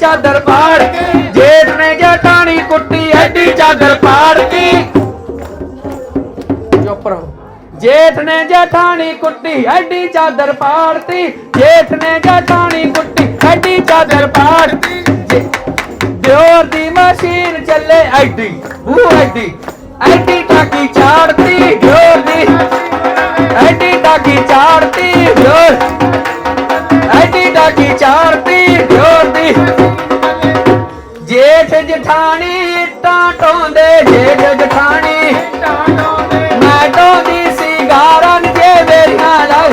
ਚਾਦਰ ਪਾੜ ਕੇ, ਜੇਠ ਨੇ ਜਟਾਣੀ ਕੁੱਟੀ, ਐਡੀ ਚਾਦਰ ਪਾੜ ਕੇ। ਚੁੱਪ ਰਹੋ। ਜੇਠ ਨੇ ਜਠਾਣੀ ਕੁੱਟੀ, ਐਡੀ ਚਾਦਰ ਪਾੜਤੀ ਜੇਠ ਨੇ ਜਠਾਣੀ ਕੁੱਟੀ, ਐਡੀ ਚਾਦਰ ਪਾੜਤੀ ਦਿਓਰ ਦੀ ਮਸ਼ੀਨ ਚੱਲੇ ਐਡੀ ਉਹ ਐਡੀ ਐਡੀ ਟਾਕੀ ਚਾੜਤੀ ਦਿਓਰ ਦੀ। ਐਡੀ ਟਾਕੀ ਚਾੜਤੀ ਦਿਓਰ। ਦਿਓਰ ਜੇਠ ਜਠਾਣੀ ਤਾਂ ਢੋਂਦੇ ਜੇਠ ਜਠਾਣੀ ਮੈਂ ਢੋਂਦੀ ਸੀ ਗਾਰਨ ਜੇ ਮੇਰੀਆਂ ਲੱਗ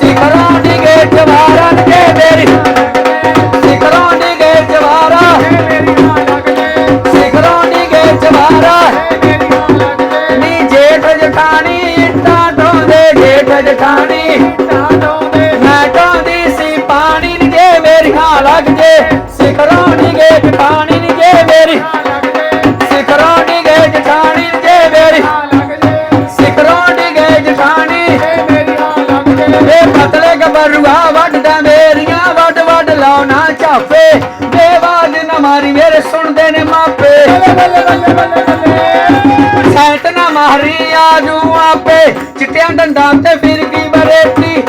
ਸਿਖਰਾਂ ਡਿਗੇ ਜਵਾਰਾਂ ਜੇ ਮੇਰੀ ਸਿਖਰਾਂ ਡਿਗੇ ਜਵਾਰਾ ਸਿਖਰਾਂ ਗੇ ਜਵਾਰਾ ਨੀ ਜੇਠ ਜਠਾਣੀ ਤਾਂ ਢੋਂਦੇ ਜੇਠ ਜਠਾਣੀ ਲੱਗ ਜੇ, ਸਿਖਰਾਂ ਡਿਗੇ ਜਠਾਣੀ ਨੀ ਜੇ ਮੇਰੀ। ਸਿਖਰਾਂ ਡਿਗੇ ਜਠਾਣੀ ਜੇ ਮੇਰੀ। ਸਿਖਰਾਂ ਡਿਗੇ ਜਠਾਣੀ ਏ ਪਤਲੇ ਗਬਰੂਆ ਵੱਢਦਾ ਮੇਰੀਆਂ ਵੱਡ ਵੱਡ ਲਾਉਣਾ ਝਾਪੇ। ਬੇਵਾਜ ਨਾ ਮਾਰੀ, ਮੇਰੇ ਸੁਣਦੇ ਨੇ ਮਾਪੇ। ਸੈਂਟ ਨਾ ਮਾਰੀ ਆਜੂ ਆਪੇ। ਚਿੱਟਿਆਂ ਡੰਡਾਂ ਤੇ ਫਿਰ ਕੀ ਬਰੇਤੀ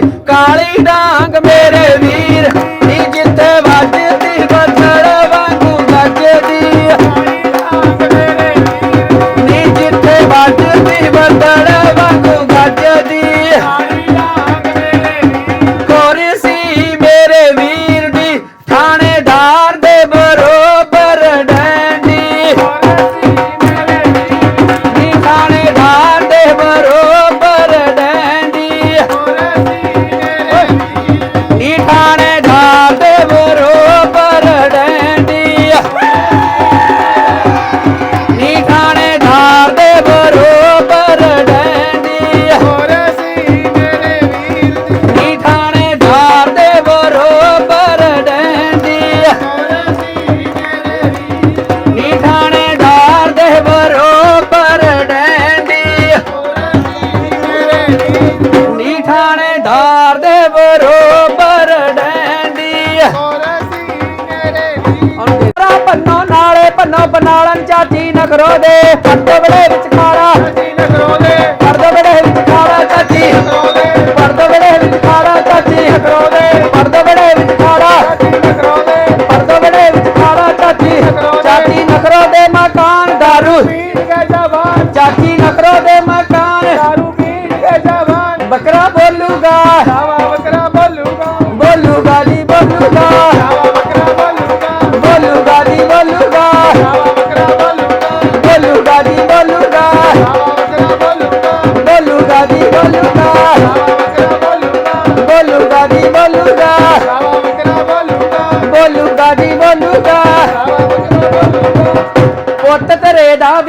ਕਾਲੀ ਡਾਂਗ ਮੇਰੇ ਚਾਚੀ ਨਖਰੋ ਦੇ ਪੱਟ ਬੜੇ ਵਿੱਚ ਖਾੜਾ ਪਰਦ ਬੜੇ ਵਿੱਚ ਖਾੜਾ ਚਾਚੀ। ਪਰਦ ਬੜੇ ਵਿੱਚ ਖਾੜਾ ਚਾਚੀ। ਪਰਦ ਬੜੇ ਵਿੱਚ ਖਾੜਾ ਪਰਦ ਬੜੇ ਵਿੱਚ ਖਾੜਾ ਚਾਚੀ। ਚਾਚੀ ਨਖਰੋ ਦੇ। ਮਕਾਨ ਦਾਰੂ। ਚਾਚੀ ਨਖਰੋ ਦੇ ਮਕਾਨ। ਬੱਕਰਾ ਬੋਲੂਗਾ ਬੋਲੂਗਾ।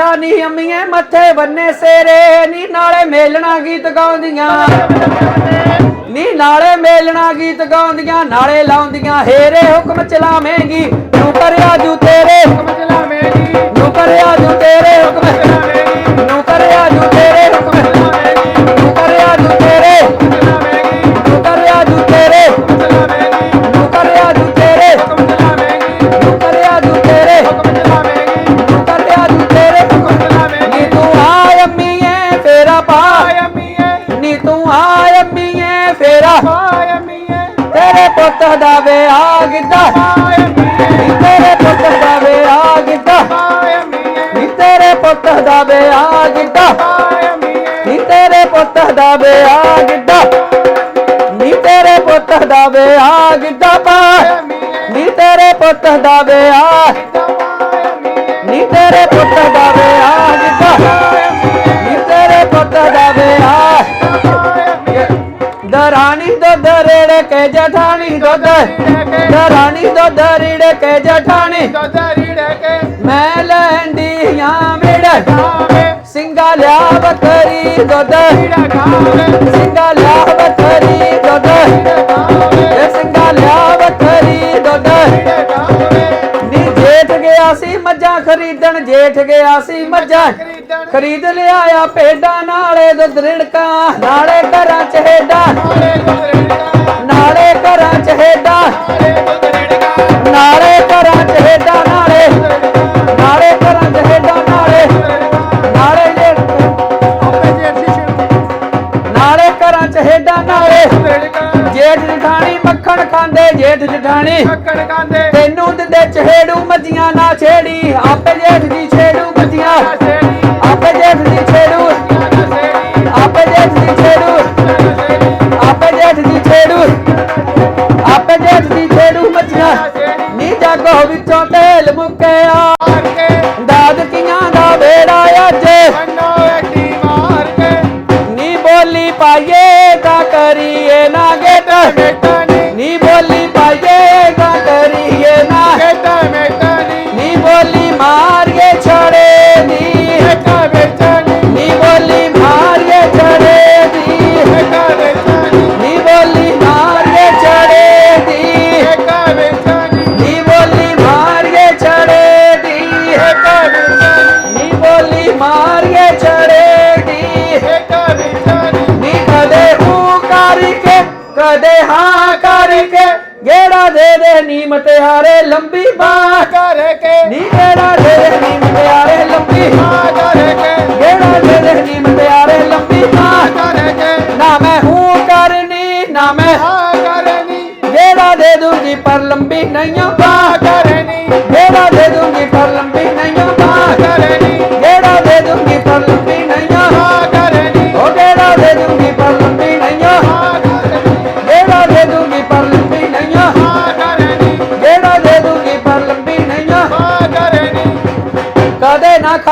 ਤੇਰਾ ਨੀ ਅੰਮੀਏ ਮੱਥੇ ਬੰਨੇ ਸੇਰੇ ਨੀ ਨਾਲੇ ਮੇਲਣਾ ਗੀਤ ਗਾਉਂਦੀਆਂ। ਨੀ ਨਾਲੇ ਮੇਲਣਾ ਗੀਤ ਗਾਉਂਦੀਆਂ ਨਾਲੇ ਲਾਉਂਦੀਆਂ। ਹੇਰੇ ਹੁਕਮ ਚਲਾਵੇਂਗੀ ਨੂੰ ਕਰਿਆ ਜੂ ਤੇਰੇ ਨੂੰ ਕਰਿਆ ਜੂ ਤੇਰੇ ਹੁਕਮ ਵਿਆਹ ਗਿੱਧਾ ਨੀ ਤੇਰੇ ਪੁੱਤ ਦਾ ਵਿਆਹ ਗਿੱਧਾ ਪਾ ਨੀ ਤੇਰੇ ਪੁੱਤ ਦਾ ਵਿਆਹ ਨੀ ਤੇਰੇ ਪੁੱਤ ਦਾ ਵਿਆਹ ਗਿੱਧਾ ਨੀ ਤੇਰੇ ਪੁੱਤ ਦਾ ਵਿਆਹ ਦਰਾਣੀ ਦੁੱਧ ਰੇੜੇ ਕੇ ਜਠਾਣੀ ਦੁੱਧ। ਦਰਾਣੀ ਕੇ ਜਠਾਣੀ। ਮੈਂ ਲਿਆ ਬੱਕਰੀ ਦੁੱਧ ਸਿੰਘਾ ਲਿਆ ਬੱਕਰੀ ਦੁੱਧ ਇਹ ਸਿੰਘਾ ਲਿਆ ਨੀ ਜੇਠ ਗਿਆ ਸੀ ਮੱਝਾਂ ਖਰੀਦਣ, ਜੇਠ ਗਿਆ ਸੀ ਮੱਝਾਂ ਖਰੀਦ ਲਿਆਇਆ ਭੇਡਾਂ, ਨਾਲੇ ਦੁੱਧ ਰਿੜਕਾ, ਨਾਲੇ ਘਰਾਂ ਚ ਹੇਡਾਂ, ਨਾਲੇ ਘਰਾਂ ਚ ਹੇਡਾਂ, ਨਾਲੇ ਘਰਾਂ ਚ ਹੇਡਾਂ। ਖਾਂਦੇ ਜੇਠ ਜਠਾਣੀ। ਤੈਨੂੰ ਦਿੰਦੇ ਚਹੇੜੂ ਮੱਝੀਆਂ ਨਾ ਛੇੜੀ ਆਪੇ ਜੇਠ ਦੀ ਛੇੜੂ ਮੱਝੀਆਂ। ਗੇੜਾ ਦੇ ਦੇ ਨੀਮ ਤੇ ਹਾਰੇ ਲੰਬੀ ਬਾਹ ਨੀ ਗੇੜਾ ਦੇ ਦੇ ਨੀਮ ਤੇ ਹਾਰੇ ਲੰਬੀ ਗੇੜਾ ਦੇ ਦੇ ਨੀਮ ਤੇ ਹਾਰੇ ਲੰਬੀ ਬਾਹ ਨਾ ਮੈਂ ਹੂੰ ਕਰਨੀ ਨਾ ਮੈਂ ਗੇੜਾ ਦੇ ਦੂੰਗੀ ਪਰ ਲੰਬੀ ਨਹੀਂ ਬਾਹ ਗੇੜਾ ਦੇ ਦੂੰਗੀ ਪਰ ਲੰਬੀ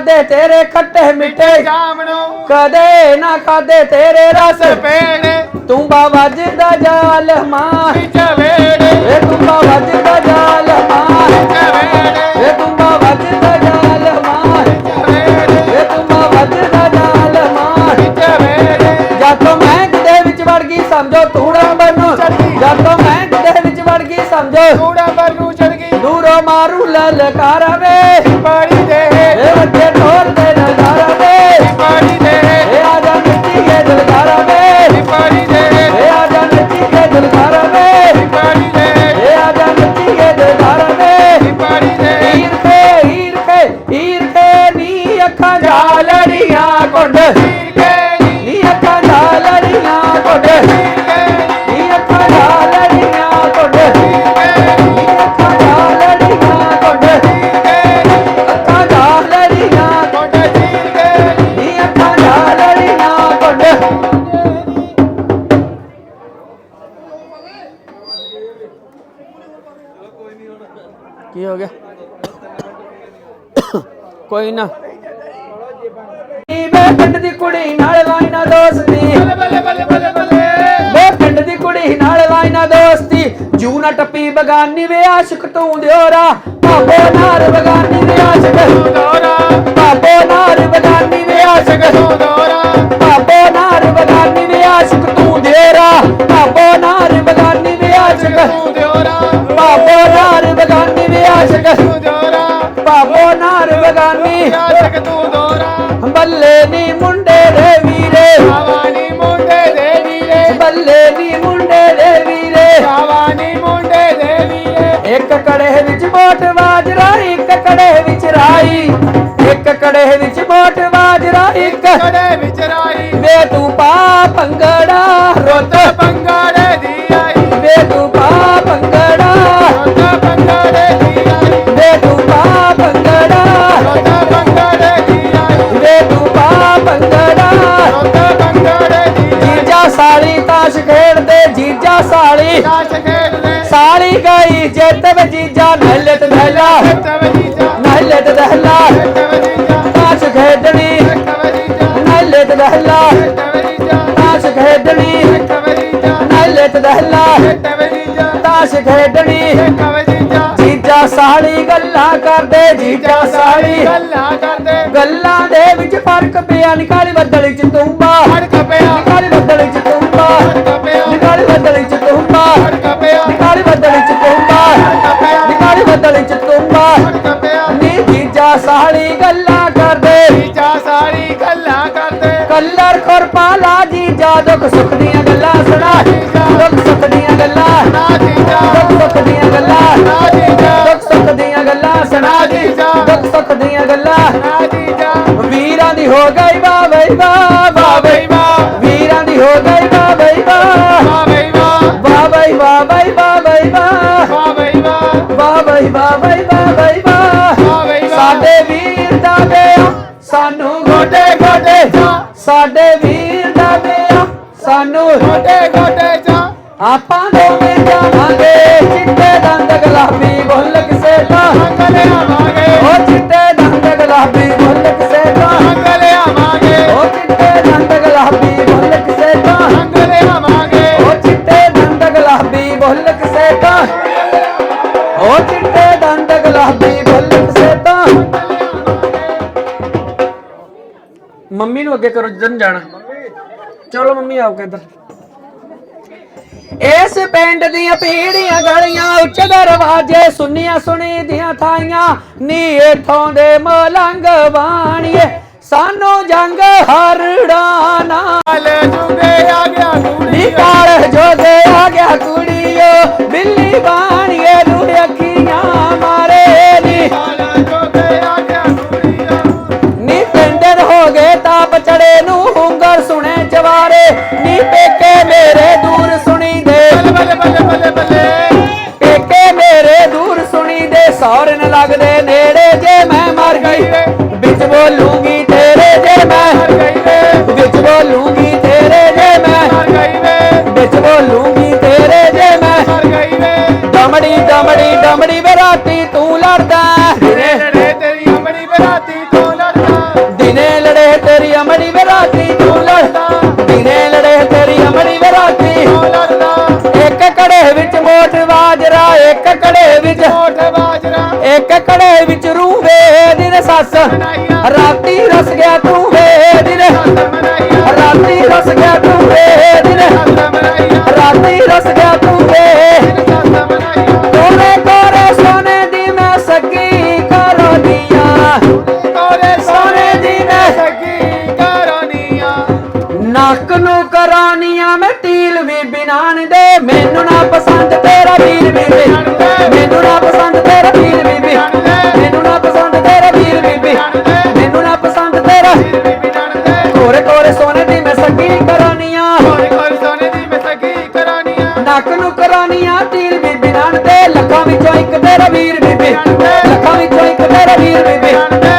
ਖਾਦੇ ਤੇਰੇ ਖੱਟੇ ਮਿੱਠੇ। ਕਦੇ ਨਾ ਖਾਦੇ ਤੇਰੇ ਰਸ। ਤੂੰ ਬਾ ਵੱਜਦਾ ਜਾਲ ਮਾਂ ਵੇ ਤੂੰ ਬਾ ਵੱਜਦਾ ਜਾਲ ਮਾਂ ਵੇ ਤੂੰ ਬਾ ਵੱਜਦਾ ਜਾਲ ਮਾਂ ਵੇ ਤੂੰ ਬਾ ਵੱਜਦਾ ਜਾਲ ਮਾਂ ਜਦ ਤੋਂ ਮੈਂ ਕਿਤੇ ਵਿੱਚ ਵੜ ਗਈ ਸਮਝੋ ਤੂੜਾ ਲਲਕਾਰਾ ਵੇ ਇਹ ਵੱਡੇ ਢੋਲ ਕੋਈ ਨਾ। ਨੀ ਪਿੰਡ ਦੀ ਕੁੜੀ ਨਾਲ ਲਾਈਨਾ ਦੋਸਤੀ। ਬੱਲੇ ਪਿੰਡ ਦੀ ਕੁੜੀ ਨਾਲ ਲਾਈਨਾ ਦੋਸਤੀ। ਜੂ ਨਾ ਟੱਪੀ ਬਗਾਨੀ ਵੇ ਆਸ਼ਿਕ ਤੂੰ ਦਿਓਰਾ। ਭਾਬੋ ਨਾਰ ਬਗਾਨੀ ਵੇ ਆਸ਼ਿਕ। ਤੂੰ ਦਿਓਰਾ। ਬਗਾਨੀ ਵੇ ਆਸ਼ਿਕ। ਤੂੰ ਦਿਓਰਾ। ਬਗਾਨੀ ਵੇ ਬਗਾਨੀ ਵੇ ਆਸ਼ਿਕ। ਦੋਰਾ ਬੱਲੇ ਨੀ ਮੁੰਡੇ ਦੇ ਵੀਰੇ। ਆਵਾਨੀ ਮੁੰਡੇ ਦੇ ਵੀਰੇ ਬੱਲੇ ਨੀ ਮੁੰਡੇ ਦੇ ਵੀਰੇ। ਆਵਾਨੀ ਮੁੰਡੇ ਦੇ ਵੀਰੇ ਇੱਕ ਕੜੇ ਵਿੱਚ ਮੋਟ ਬਾਜਰਾ ਇੱਕ ਕੜੇ ਵਿੱਚ ਰਾਈ ਇੱਕ ਕੜੇ ਵਿੱਚ ਮੋਟ ਬਾਜਰਾ ਇੱਕ ਕੜੇ ਵਿੱਚ ਰਾਈ ਵੇ ਤੂੰ ਪਾ ਰੁੱਤ ਰੁੱਤ ਪੰਗੜੇ ਦੀ ਆਈ। ਵੇ ਤੂੰ ਪਾ ਸਾਲੀ। ਸਾਲੀ ਗਈ ਜਿੱਤ ਵੇ ਜੀਜਾ ਨਹਿਲਤ ਦਹਿਲਾ ਨਹਿਲਤ ਦਹਿਲਾ ਤਾਸ਼ ਖੇਡਣੀ। ਨਹਿਲਤ ਦਹਿਲਾ ਤਾਸ਼ ਖੇਡਣੀ। ਨਹਿਲਤ ਦਹਿਲਾ ਤਾਸ਼ ਖੇਡਣੀ। ਜੀਜਾ ਸਾਲੀ ਗੱਲਾਂ ਕਰਦੇ ਜੀਜਾ ਸਾਲੀ ਗੱਲਾਂ ਕਰਦੇ। ਗੱਲਾਂ ਦੇ ਵਿੱਚ ਫ਼ਰਕ ਪਿਆ ਨਿਕਾਲੀ ਬੱਦਲ ਚ ਤੁੰਬਾ। ਫੜਕ ਪਿਆ। ਨਿਕਾਲੀ ਬੱਦਲ ਚ ਤੁੰਬਾ। ਪਿਆ। ਨਿਕਾਲੀ ਬੱਦਲ ਚ ਤੁੰਬਾ। ਪਿਆ। ਨਿਕਾਲੀ ਬੱਦਲ ਚ ਤੁੰਬਾ। ਨਿਕਾਲੀ ਬੱਦਲ ਚ ਤੁੰਬਾ। ਫੜਕ ਪਿਆ। ਨੀ ਜੀਜਾ ਸਾਲੀ ਗੱਲਾਂ ਕਰਦੇ। ਜੀਜਾ ਸਾਰੀ ਗੱਲਾਂ ਕਰਦੇ। ਕੱਲਰ ਖੁਰਪਾਲਾ ਜੀਜਾ ਦੁੱਖ ਸੁੱਖ ਦੀਆਂ ਗੱਲਾਂ ਸੁਣਾ। ਦੁੱਖ ਸੁੱਖ ਜੀ ਦੁੱਖ ਸੁੱਖ ਦੀਆਂ ਗੱਲਾਂ ਨਾ ਜੀਜਾ ਵੀਰਾਂ ਦੀ ਹੋ ਗਈ ਵਾਹ ਬਈ ਵਾਹ ਵਾਹ ਬਈ ਬਈ ਵਾਹ ਵੀਰਾਂ ਦੀ ਹੋ ਗਈ ਵਾਹ ਬਈ ਵਾਹ ਵਾਹ ਬਈ ਵਾਹ ਵਾਹ ਬਈ ਵਾਹ ਬਈ ਵਾਹ ਬਈ ਵਾਹ ਵਾਹ ਬਈ ਵਾਹ ਵਾਹ ਬਈ ਵਾਹ ਬਈ ਵਾਹ ਬਈ ਵਾਹ ਵਾਹ ਬਈ ਵਾਹ ਸਾਡੇ ਵੀਰ ਦਾ ਵਿਆਹ ਸਾਨੂੰ ਗੋਡੇ ਗੋਡੇ ਸਾਡੇ ਵੀਰ ਦਾ ਵਿਆਹ ਸਾਨੂੰ ਗੋਡੇ ਗੋਡੇ ਚਾ। ਆਪਾਂ ਦੋਵੇਂ ਜਾਵਾਂਗੇ, ਚਿੱਟੇ ਦੰਦ ਗੁਲਾਬੀ ਬੁੱਲ ਕਿਸੇ ਦਾ। ਅੰਗਲੇ ਉਹ ਚਿੱਟੇ ਦੰਦ ਗੁਲਾਬੀ ਬੁੱਲ ਕਿਸੇ ਮੰਮੀ ਨੂੰ ਅੱਗੇ ਕਰੋ ਜਨ ਜਾਣਾ। ਚਲੋ ਮੰਮੀ, ਆਓ ਕੇ ਇੱਧਰ ਇਸ ਪਿੰਡ ਦੀਆਂ ਪੀੜੀਆਂ ਗਲੀਆਂ ਉੱਚ ਦਰਵਾਜੇ ਸੁੰਨੀਆਂ ਸੁਣੀ ਦੀਆਂ ਥਾਈਆਂ ਨੀ ਇਥੋਂ ਦੇ ਮਲੰਗ ਬਾਣੀਏ ਸਾਨੂੰ ਜੰਗ ਹਰੜਾ ਨਾਲ। ਜੁਗੇ ਆ ਗਿਆ ਕੁੜੀ ਕਾਲ ਜੋਗੇ ਆ ਗਿਆ ਕੁੜੀਓ, ਬਿੱਲੀ ਬਾਣੀਏ ਨੂੰ ਬਰਾਤੀ ਤੂੰ ਲੜਦਾ ਦਿਨੇ ਰੇ ਤੇਰੀ ਅਮੜੀ ਬਰਾਤੀ ਤੋਂ ਲੜਦਾ। ਦਿਨੇ ਲੜੇ ਤੇਰੀ ਅਮੜੀ ਬਰਾਤੀ ਤੂੰ ਲੜਦਾ। ਦਿਨੇ ਲੜੇ ਤੇਰੀ ਅਮੜੀ ਬਰਾਤੀ ਤੋਂ ਲੜਦਾ। ਇੱਕ ਕੜੇ ਵਿੱਚ ਮੋਠ ਬਾਜਰਾ ਇੱਕ ਕੜੇ ਵਿੱਚ ਕੋਠ ਬਾਜਰਾ। ਇੱਕ ਕੜੇ ਵਿੱਚ ਰੂਵੇ ਦਿਨ ਸੱਸ ਰਾਤੀ ਰਸ ਗਿਆ ਬੀਬੀ ਲੱਖਾਂ ਵਿੱਚੋਂ ਇੱਕ ਤੇਰਾ ਵੀਰ ਬੀਬੀ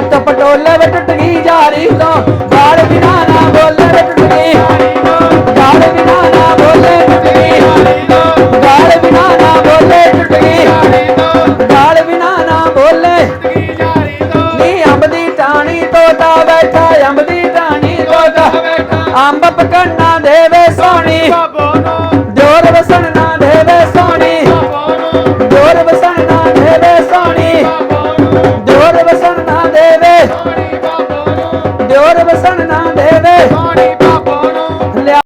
ਮੇਰੇ ਪਟੋਲੇ ਵਿੱਚ ਟੁੱਟ ਗਈ ਜਾਰੀ ਤੋਂ